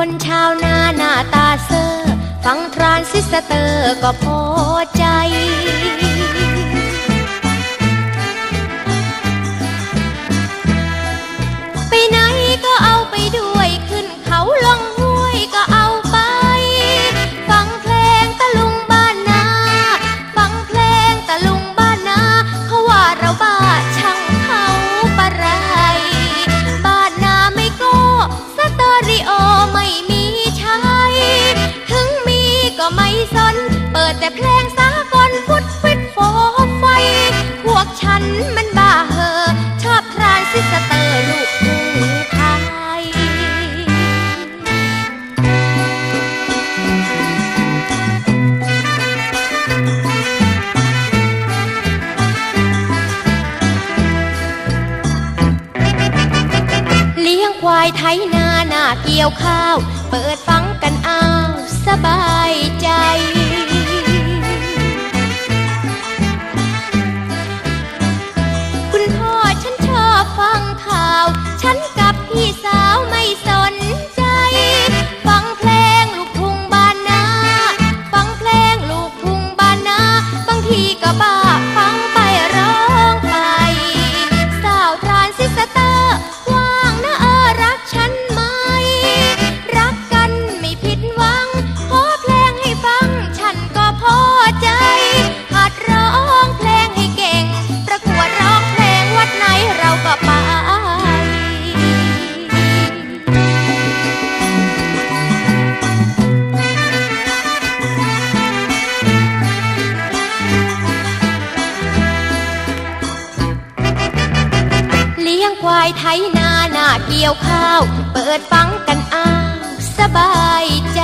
คนชาวนาหน้าตาเซอร์ ฟังทรานซิสเตอร์ก็พอ แต่เพลงสากลฟุดฟิตโฟไฟ พวกฉันมันบ้าเหอะชอบทรานซิสเตอร์ลูกทุ่งไทย เลี้ยงควายไถนาหน้าเกี่ยวข้าว เปิดฟังกันอ้าว สบายใจ ฉันกับพี่ส เลี้ยงควายไถนาหน้าเกี่ยวข้าว เปิดฟังกันอ้าวสบายใจ